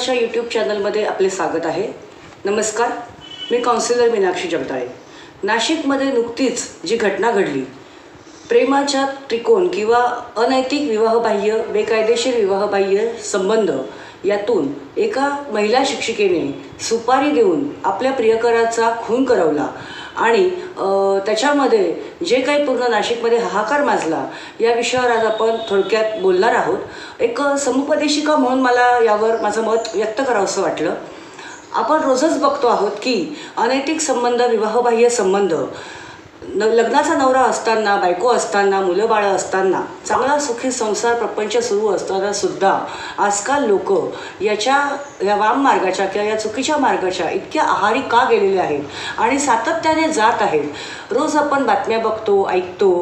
परिवारच्या YouTube चॅनलमध्ये आपले स्वागत आहे. नमस्कार मी काउन्सिलर मीनाक्षी जगदाळे नाशिकमध्ये नुकतीच जी घटना घडली प्रेमाच्या त्रिकोण किंवा अनैतिक विवाहबाह्य बेकायदेशीर विवाहबाह्य संबंध यातून एका महिला शिक्षिकेने सुपारी देऊन आपल्या प्रियकराचा खून करवला. आणि त्याच्यामध्ये जे काही पूर्ण नाशिकमध्ये हाहाकार माजला या विषयावर आज आपण थोडक्यात बोलणार आहोत. एक समुपदेशिका म्हणून मला यावर माझं मत व्यक्त करावंसं वाटलं. आपण रोजच बघतो आहोत की अनैतिक संबंध विवाहबाह्य संबंध न लग्नाचा नवरा असताना बायको असताना मुलं बाळं असताना चांगला सुखी संसार प्रपंच सुरू असताना सुद्धा आजकाल लोक याच्या या वाम मार्गाच्या किंवा या चुकीच्या मार्गाच्या इतक्या आहारी का गेलेले आहेत? आणि सातत्याने जात आहेत. रोज आपण बातम्या बघतो ऐकतो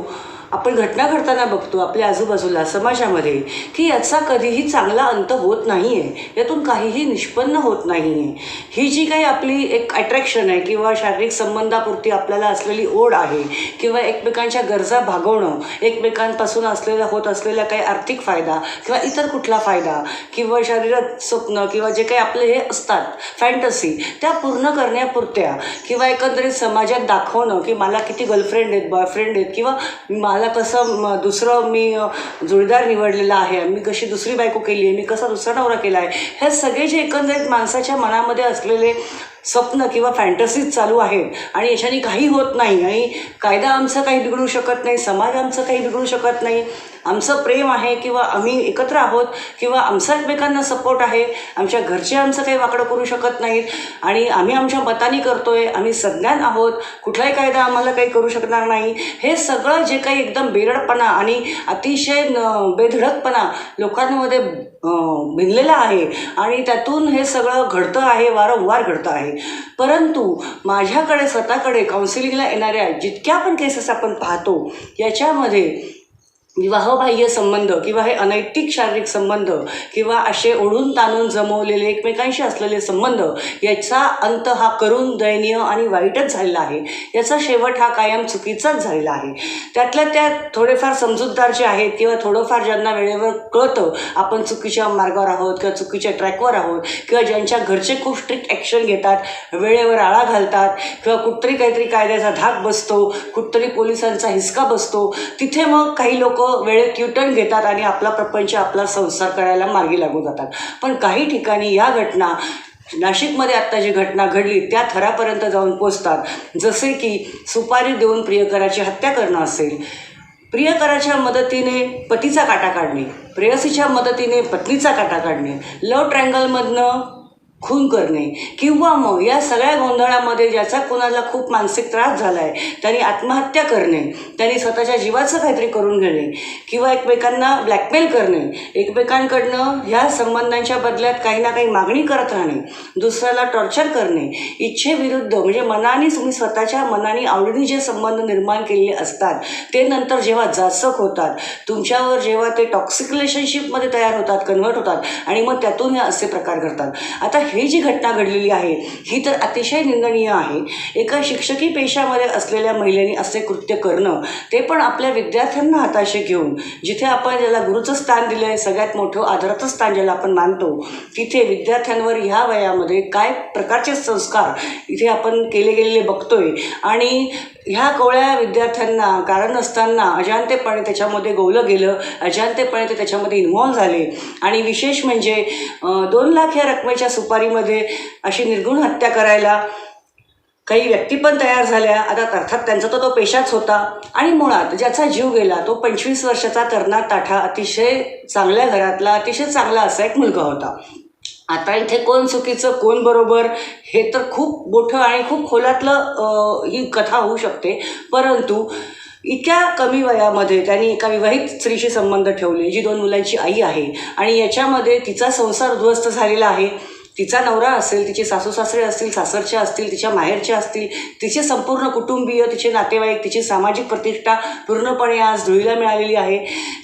आपण घटना घडताना बघतो आपल्या आजूबाजूला समाजामध्ये की याचा कधीही चांगला अंत होत नाही आहे यातून काहीही निष्पन्न होत नाही आहे ही जी काही आपली एक अट्रॅक्शन आहे किंवा शारीरिक संबंधापुरती आपल्याला असलेली ओढ आहे किंवा एकमेकांच्या गरजा भागवणं एकमेकांपासून असलेला होत असलेला काही आर्थिक फायदा किंवा इतर कुठला फायदा किंवा शरीरात स्वप्न किंवा जे काही आपले हे असतात फॅन्टसी त्या पूर्ण करण्यापुरत्या किंवा एकंदरीत समाजात दाखवणं की मला किती गर्लफ्रेंड आहेत बॉयफ्रेंड आहेत किंवा मला कसं दुसरं मी अ, जोडीदार निवडलेला आहे मी कशी दुसरी बायको केली आहे मी कसा दुसरा नवरा केला आहे हे सगळे जे एकंदरीत माणसाच्या मनामध्ये असलेले स्वप्न किंवा फॅन्टसीज चालू आहेत. आणि याच्याने काही होत नाही. आणि कायदा आमचं काही बिघडू शकत नाही समाज आमचं काही बिघडू शकत नाही. आमचं प्रेम आहे किंवा आम्ही एकत्र आहोत किंवा आमचा एकमेकांना सपोर्ट आहे आमच्या घरचे आमचं काही वाकडं करू शकत नाहीत आणि आम्ही आमच्या मताने आहे आम्ही सज्ञान आहोत कुठलाही कायदा आम्हाला काही करू शकणार नाही. हे सगळं जे काही एकदम बेरडपणा आणि अतिशय न- बेधडकपणा लोकांमध्ये भिनलेला आहे आणि त्यातून हे सगळं घडतं आहे वारंवार घडतं आहे. परंतु माझ्याकडे स्वतःकडे काउन्सिलिंगला येणाऱ्या जितक्या पण केसेस आपण पाहतो याच्यामध्ये विवाहबाह्य संबंध किंवा हे अनैतिक शारीरिक संबंध किंवा असे ओढून ताणून जमवलेले एकमेकांशी असलेले संबंध याचा अंत हा करून दयनीय आणि वाईटच झालेला आहे. याचा शेवट हा कायम चुकीचाच झालेला आहे. त्यातल्या त्यात थोडेफार समजूतदार जे आहेत किंवा थोडंफार ज्यांना वेळेवर कळतं आपण चुकीच्या मार्गावर आहोत किंवा चुकीच्या ट्रॅकवर आहोत किंवा ज्यांच्या घरचे खूप स्ट्रिक्ट ॲक्शन घेतात वेळेवर आळा घालतात किंवा कुठतरी काहीतरी कायद्याचा धाक बसतो कुठतरी पोलिसांचा हिसका बसतो तिथे मग काही लोक वेळेत युटर्न घेतात आणि आपला प्रपंच आपला संसार करायला मार्गी लागून जातात. पण काही ठिकाणी या घटना नाशिकमध्ये आत्ता जी घटना घडली त्या थरापर्यंत जाऊन पोचतात. जसे की सुपारी देऊन प्रियकराची हत्या करणं असेल. प्रियकराच्या मदतीने पतीचा काटा काढणे प्रेयसीच्या मदतीने पत्नीचा काटा काढणे लव ट्रँगलमधनं खून करणे. किंवा मग या सगळ्या गोंधळामध्ये ज्याचा कोणाला खूप मानसिक त्रास झाला आहे त्यांनी आत्महत्या करणे त्यांनी स्वतःच्या जीवाचं काहीतरी करून घेणे किंवा एकमेकांना ब्लॅकमेल करणे. एकमेकांकडनं ह्या संबंधांच्या बदल्यात काही ना काही मागणी करत राहणे दुसऱ्याला टॉर्चर करणे. इच्छेविरुद्ध म्हणजे मनाने तुम्ही स्वतःच्या मनाने आवडीने जे संबंध निर्माण केलेले असतात ते नंतर जेव्हा जाचक होतात तुमच्यावर जेव्हा ते टॉक्सिक रिलेशनशिपमध्ये तयार होतात कन्व्हर्ट होतात आणि मग त्यातून हे असे प्रकार घडतात. आता ही जी घटना घडलेली आहे ही तर अतिशय निंदनीय आहे. एका शिक्षकी पेशामध्ये असलेल्या महिलेने असे कृत्य करणं ते पण आपल्या विद्यार्थ्यांना हाताशी घेऊन जिथे आपण ज्याला गुरुचं स्थान दिलं आहे सगळ्यात मोठं आदराचं स्थान ज्याला आपण मानतो तिथे विद्यार्थ्यांवर ह्या वयामध्ये काय प्रकारचे संस्कार इथे आपण केले गेलेले बघतोय. आणि ह्या कोवळ्या विद्यार्थ्यांना कारण असताना अजांतेपणे त्याच्यामध्ये गोवलं गेलं अजांतेपणे ते त्याच्यामध्ये इन्व्हॉल्व्ह झाले. आणि विशेष म्हणजे दोन लाख या रकमेच्या सुपारीमध्ये अशी निर्गुण हत्या करायला काही व्यक्ती पण तयार झाल्या. आता अर्थात त्यांचा तर तो पेशाच होता. आणि मुळात ज्याचा जीव गेला तो पंचवीस वर्षाचा तरणा ताठा अतिशय चांगल्या घरातला अतिशय चांगला असा एक मुलगा होता. आता इथे कोण चुकीचं कोण बरोबर हे तर खूप मोठं आणि खूप खोलातलं ही कथा होऊ शकते. परंतु इतक्या कमी वयामध्ये त्यांनी एका विवाहित स्त्रीशी संबंध ठेवले जी दोन मुलांची आई आहे. आणि याच्यामध्ये तिचा संसार उद्ध्वस्त झालेला आहे. तिचा नवरा असेल तिचे सासू सासरे असतील सासरच्या असतील तिच्या माहेरच्या असतील तिचे संपूर्ण कुटुंबीय तिचे नातेवाईक तिची सामाजिक प्रतिष्ठा पूर्णपणे आज धुळीला मिळालेली आहे.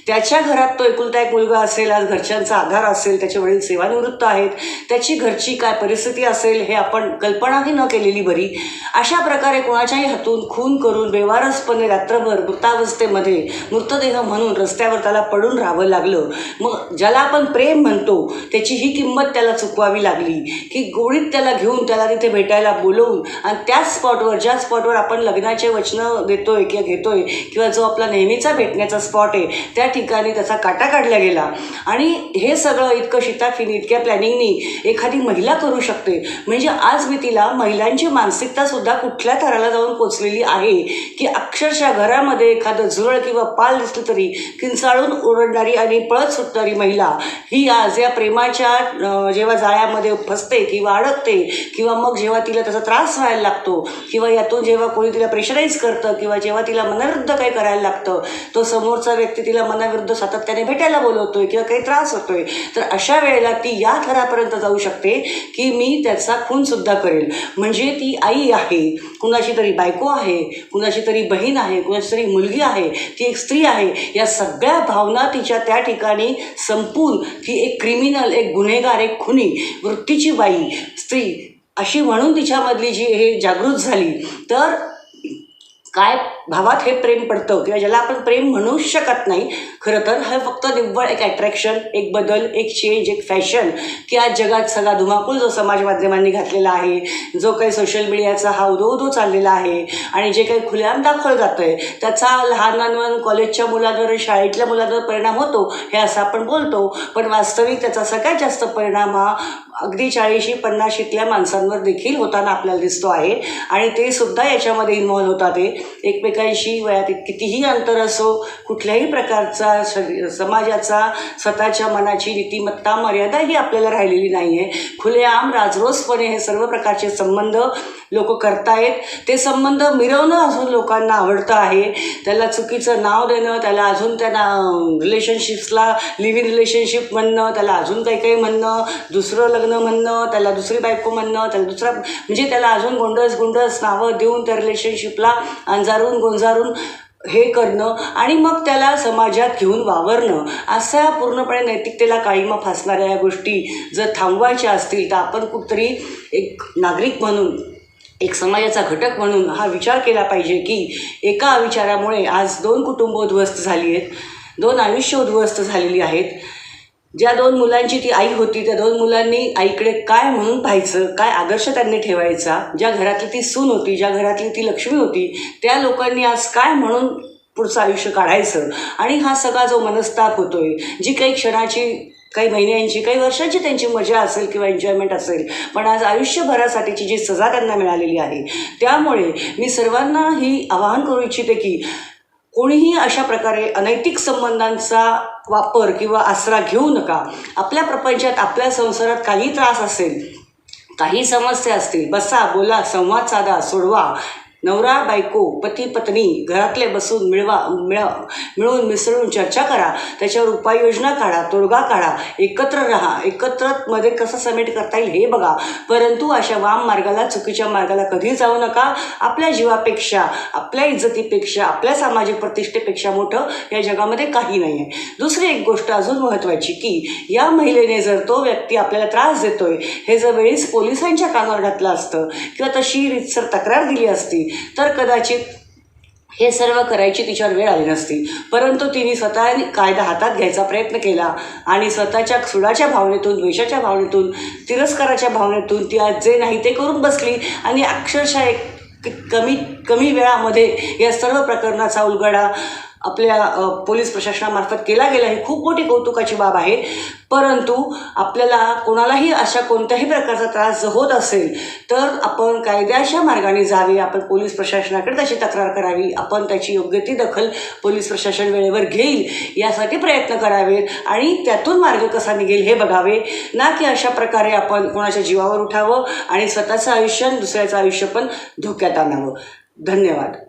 त्याच्या घरात तो एकुलता एक मुलगा असेल आज घरच्यांचा आधार असेल त्याचे वडील सेवानिवृत्त आहेत त्याची घरची काय परिस्थिती असेल हे आपण कल्पनाही न केलेली बरी. अशा प्रकारे कोणाच्याही हातून खून करून बेवारसपणे रात्रभर मृतावस्थेमध्ये मृतदेह म्हणून रस्त्यावर त्याला पडून राहावं लागलं. मग ज्याला आपण प्रेम म्हणतो त्याची ही किंमत त्याला चुकवावी लागली. की गोडीत त्याला घेऊन त्याला तिथे भेटायला बोलवून आणि त्याच स्पॉटवर ज्या स्पॉटवर आपण लग्नाचे वचनं देतोय किंवा घेतोय किंवा जो आपला नेहमीचा भेटण्याचा स्पॉट आहे त्या ठिकाणी त्याचा काटा काढला गेला. आणि हे सगळं इतकं शिताफीने इतक्या प्लॅनिंगनी एखादी महिला करू शकते. म्हणजे आज मी तिला महिलांची मानसिकतासुद्धा कुठल्या थराला जाऊन पोचलेली आहे की अक्षरशः घरामध्ये एखादं झुरळ किंवा पाल दिसलं तरी किंचाळून ओरडणारी आणि पळत सुटणारी महिला ही आज या प्रेमाच्या जेव्हा जाळ्यामध्ये फसते किंवा अडकते किंवा मग जेव्हा तिला त्याचा त्रास व्हायला लागतो किंवा यातून जेव्हा कोणी तिला प्रेशराईज करतं किंवा जेव्हा तिला मनाविरुद्ध काही करायला लागतं तो समोरचा व्यक्ती तिला मनाविरुद्ध सातत्याने भेटायला बोलवतोय किंवा काही त्रास होतोय तर अशा वेळेला ती या थरापर्यंत जाऊ शकते की मी त्याचा खूनसुद्धा करेल. म्हणजे ती आई आहे कुणाशी तरी बायको आहे कुणाशी तरी बहीण आहे कुणाची तरी मुलगी आहे ती एक स्त्री आहे या सगळ्या भावना तिच्या त्या ठिकाणी संपून ती एक क्रिमिनल एक गुन्हेगार एक खुनी वृत्तीची बाई स्त्री अशी म्हणून तिच्यामधली जी हे जागृत झाली तर काय भावात हे प्रेम पडतं किंवा ज्याला आपण प्रेम म्हणूच शकत नाही खरं तर हे फक्त निव्वळ एक अट्रॅक्शन एक बदल एक चेंज एक फॅशन की आज जगात सगळा धुमाकूळ जो समाज माध्यमांनी घातलेला आहे जो काही सोशल मीडियाचा हा उदो उदो चाललेला आहे आणि जे काही खुलेआम दाखवलं जातं आहे त्याचा लहान कॉलेजच्या मुलांवर शाळेतल्या मुलांवर परिणाम होतो हे असं आपण बोलतो. पण वास्तविक त्याचा सगळ्यात जास्त परिणाम हा अगदी चाळीशी पन्नाशीतल्या माणसांवर देखील होताना आपल्याला दिसतो आहे. आणि ते सुद्धा याच्यामध्ये इन्व्हॉल्व्ह होतात ते एकमेकांशी वयात कितीही अंतर असो कुठल्याही प्रकारचा शरी समाजाचा स्वतःच्या मनाची नीतिमत्ता मर्यादा ही आपल्याला राहिलेली नाही आहे खुलेआम राजरोसपणे हे सर्व प्रकारचे संबंध लोक करतायत. ते संबंध मिरवणं अजून लोकांना आवडतं आहे. त्याला चुकीचं नाव देणं त्याला अजून त्यांना रिलेशनशिप्सला लिव्ह इन रिलेशनशिप म्हणणं त्याला अजून काही काही म्हणणं दुसरं लग्न म्हणणं त्याला दुसरी बायको म्हणणं त्याला दुसरा म्हणजे त्याला अजून गोंडस गोंडस नावं देऊन त्या रिलेशनशिपला अंजारून गोंजारून हे करणं आणि मग त्याला समाजात घेऊन वावरणं. असा पूर्णपणे नैतिकतेला काळीमा फासणाऱ्या या गोष्टी जर थांबवायच्या असतील तर आपण कुठतरी एक नागरिक म्हणून एक समाजाचा घटक म्हणून हा विचार केला पाहिजे की एका विचारामुळे आज दोन कुटुंब उद्ध्वस्त झाली आहेत दोन आयुष्य उद्ध्वस्त झालेली आहेत. ज्या दोन मुलांची ती आई होती त्या दोन मुलांनी आईकडे काय म्हणून पाहायचं काय आदर्श त्यांनी ठेवायचा ज्या घरातली ती सून होती ज्या घरातली ती लक्ष्मी होती त्या लोकांनी आज काय म्हणून पुढचं आयुष्य काढायचं? आणि हा सगळा जो मनस्ताप होतोय जी काही क्षणाची काही महिन्यांची काही वर्षांची त्यांची मजा असेल किंवा एन्जॉयमेंट असेल पण आज आयुष्यभरासाठीची जी सजा त्यांना मिळालेली आहे त्यामुळे मी सर्वांना ही आवाहन करू इच्छिते की कोणीही अशा प्रकारे अनैतिक संबंधांचा वापर किंवा आसरा घेऊ नका. आपल्या प्रपंचात आपल्या संसारात काही त्रास असेल काही समस्या असतील बसा बोला संवाद साधा सोडवा नवरा बायको पती पत्नी घरातले बसून मिळवा मिळ मिळून मिसळून चर्चा करा त्याच्यावर उपाययोजना काढा तोडगा काढा एकत्र राहा. एकत्रमध्ये कसं समेट करता येईल हे बघा. परंतु अशा वाम मार्गाला चुकीच्या मार्गाला कधी जाऊ नका. आपल्या जीवापेक्षा आपल्या इज्जतीपेक्षा आपल्या सामाजिक प्रतिष्ठेपेक्षा मोठं या जगामध्ये काही नाही आहे दुसरी एक गोष्ट अजून महत्त्वाची की या महिलेने जर तो व्यक्ती आपल्याला त्रास देतोय हे जर वेळीच पोलिसांच्या कानावर घातलं असतं किंवा तशी रीतसर तक्रार दिली असती तर कदाचित हे सर्व करायची तिच्यावर वेळ आली नसती. परंतु तिने स्वतः कायदा हातात घ्यायचा प्रयत्न केला आणि स्वतःच्या सुडाच्या भावनेतून द्वेषाच्या भावनेतून तिरस्काराच्या भावनेतून ती आज जे नाही ते करून बसली आणि अक्षरशः एक कमी कमी वेळामध्ये या सर्व प्रकरणाचा उलगडा आपल्या पोलीस प्रशासनामार्फत केला गेला ही खूप मोठी कौतुकाची बाब आहे. परंतु आपल्याला कोणालाही अशा कोणत्याही प्रकारचा त्रास जर होत असेल तर आपण कायद्याच्या मार्गाने जावे. आपण पोलीस प्रशासनाकडे त्याची तक्रार करावी. आपण त्याची योग्य ती दखल पोलीस प्रशासन वेळेवर घेईल यासाठी प्रयत्न करावेत आणि त्यातून मार्ग कसा निघेल हे बघावे. ना की अशा प्रकारे आपण कोणाच्या जीवावर उठावं आणि स्वतःचं आयुष्य दुसऱ्याचं आयुष्य पण धोक्यात आणावं. धन्यवाद.